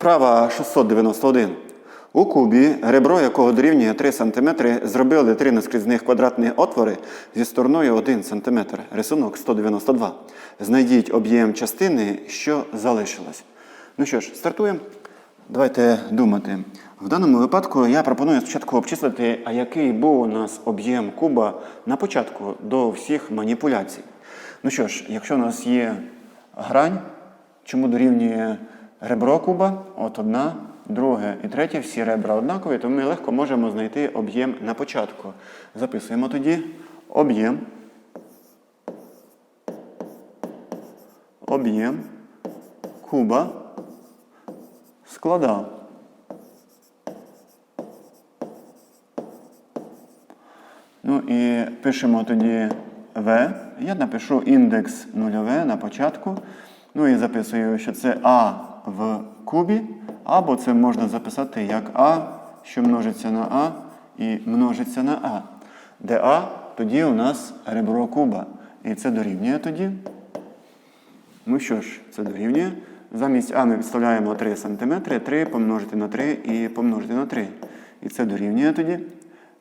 Вправа 691. У кубі, ребро якого дорівнює 3 см, зробили три наскрізних квадратні отвори зі стороною 1 см. Рисунок 192. Знайдіть об'єм частини, що залишилась. Ну що ж, стартуємо. Давайте думати. В даному випадку я пропоную спочатку обчислити, а який був у нас об'єм куба на початку до всіх маніпуляцій. Ну що ж, якщо у нас є грань, чому дорівнює ребро куба, от одна, друге і третє, всі ребра однакові, то ми легко можемо знайти об'єм на початку. Записуємо тоді об'єм. Об'єм куба складав. Ну і пишемо тоді В. Я напишу індекс нульове на початку. Ну і записую, що це А в кубі, або це можна записати як А, що множиться на А і множиться на А. Де А тоді у нас ребро куба. І це дорівнює тоді. Ну що ж, це дорівнює. Замість А ми підставляємо 3 см, 3 помножити на 3 і помножити на 3. І це дорівнює тоді.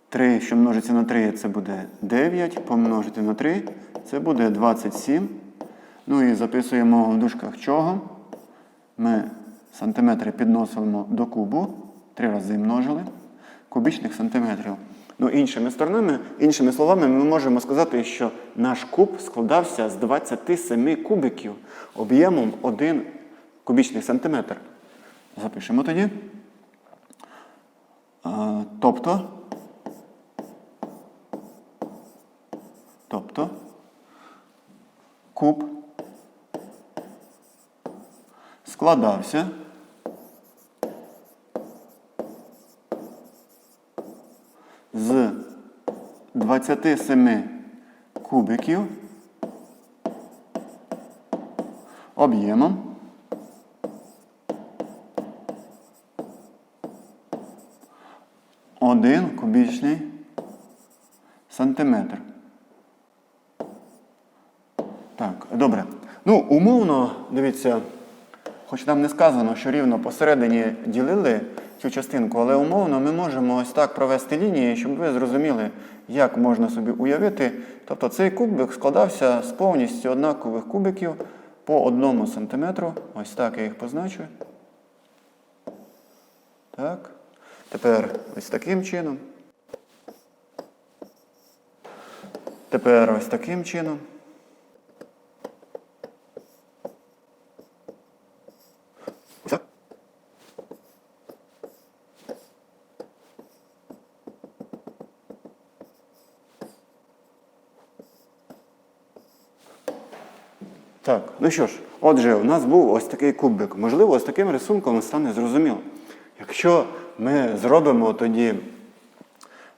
3, що множиться на 3, це буде 9, помножити на 3, це буде 27. Ну і записуємо в дужках чого. Ми сантиметри підносимо до кубу, 3 рази множили, кубічних сантиметрів. Ну, іншими сторонами, іншими словами, ми можемо сказати, що наш куб складався з 27 кубиків об'ємом 1 кубічний сантиметр. Запишемо тоді. Тобто, тобто, куб складався з 27 кубиків об'ємом один кубічний сантиметр. Так, добре. Ну, умовно, дивіться, хоч нам не сказано, що рівно посередині ділили цю частинку, але умовно ми можемо ось так провести лінії, щоб ви зрозуміли, як можна собі уявити. Тобто цей кубик складався з повністю однакових кубиків по одному сантиметру. Ось так я їх позначу. Так. Тепер ось таким чином. Тепер ось таким чином. Так, ну що ж, отже, у нас був ось такий кубик. Можливо, з таким рисунком стане зрозуміло. Якщо ми зробимо тоді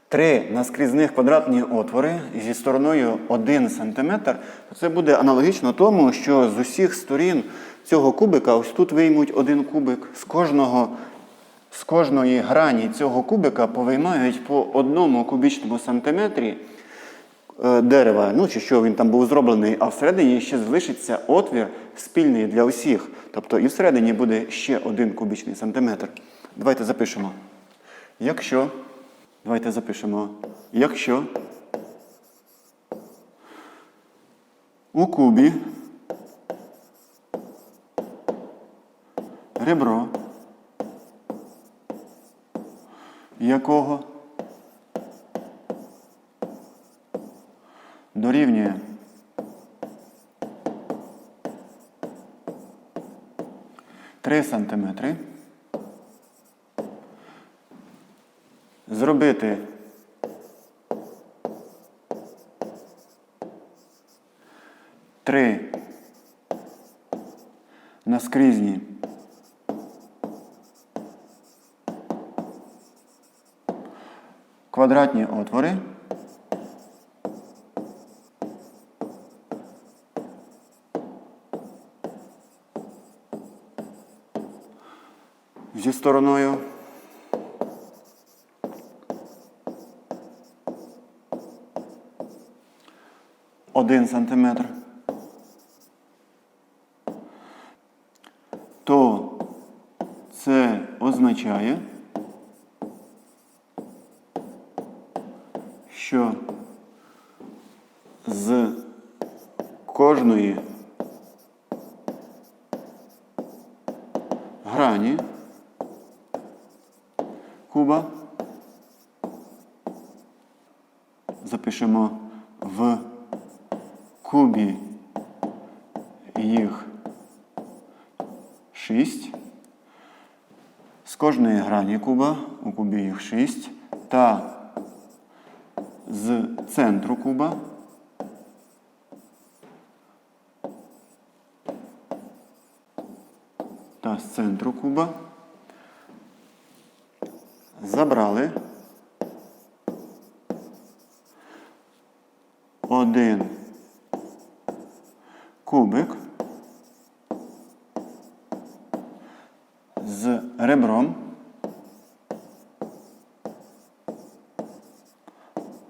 три наскрізних квадратні отвори зі стороною 1 см, то це буде аналогічно тому, що з усіх сторін цього кубика, ось тут виймуть один кубик, з кожного. З кожної грані цього кубика повиймають по одному кубічному сантиметрі дерева, ну чи що він там був зроблений, а всередині ще залишиться отвір спільний для усіх. Тобто і всередині буде ще один кубічний сантиметр. Давайте запишемо. Якщо, давайте запишемо, якщо у кубі ребро, якого 3 см. Зробити три наскрізні квадратні отвори. Стороною. Один сантиметр, то це означає, що з кожної грані куба. Запишемо в кубі їх 6. З кожної грані куба у кубі їх 6 та з центру куба. Та з центру куба забрали. Один кубик з ребром.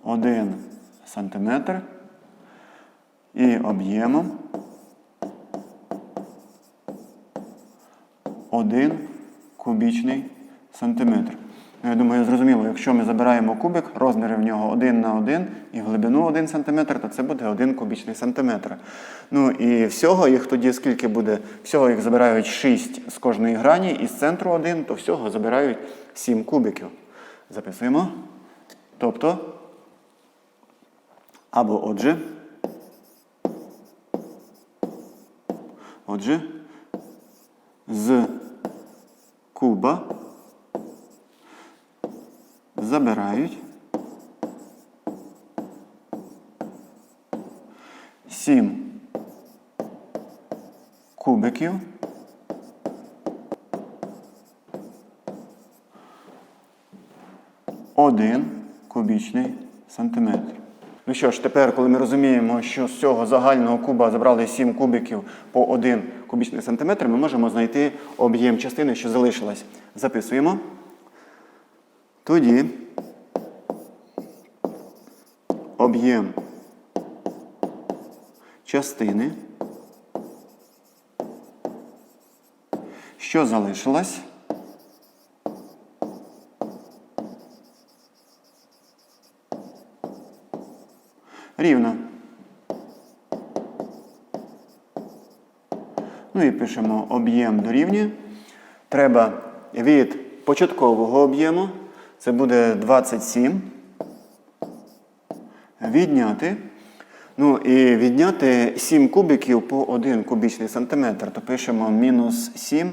Один сантиметр і об'ємом. Один кубічний сантиметр. Ну, Я думаю, зрозуміло, якщо ми забираємо кубик, розміри в нього 1 на 1 і глибину 1 см, то це буде 1 кубічний сантиметр. Ну і всього їх тоді скільки буде? Всього їх забирають 6 з кожної грані, і з центру 1, то всього забирають 7 кубиків. Записуємо. Тобто, або отже. Отже, з куба забирають 7 кубиків один кубічний сантиметр. Ну що ж, тепер, коли ми розуміємо, що з цього загального куба забрали 7 кубиків по 1 кубічний сантиметр, ми можемо знайти об'єм частини, що залишилась. Записуємо. Тоді об'єм частини, що залишилась, рівна. Ну і пишемо об'єм дорівнює. Треба від початкового об'єму, це буде 27, відняти. Ну і відняти 7 кубиків по 1 кубічний сантиметр, то пишемо мінус 7,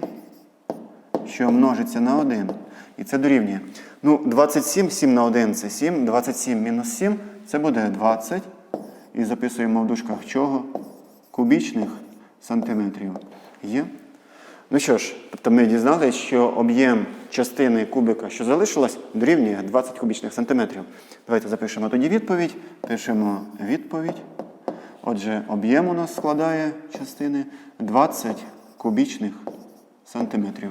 що множиться на 1. І це дорівнює. Ну, 27, 7 на 1 це 7, 27 мінус 7 це буде 20. І записуємо в дужках чого? Кубічних сантиметрів. Є? Ну що ж, тобто ми дізналися, що об'єм частини кубика, що залишилась, дорівнює 20 кубічних сантиметрів. Давайте запишемо тоді відповідь. Пишемо відповідь. Отже, об'єм у нас складає частини 20 кубічних сантиметрів.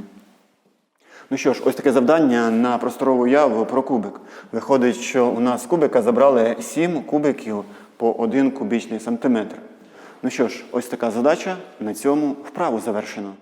Ну що ж, ось таке завдання на просторову уяву про кубик. Виходить, що у нас кубика забрали 7 кубиків по 1 кубічний сантиметр. Ну що ж, ось така задача. На цьому вправу завершено.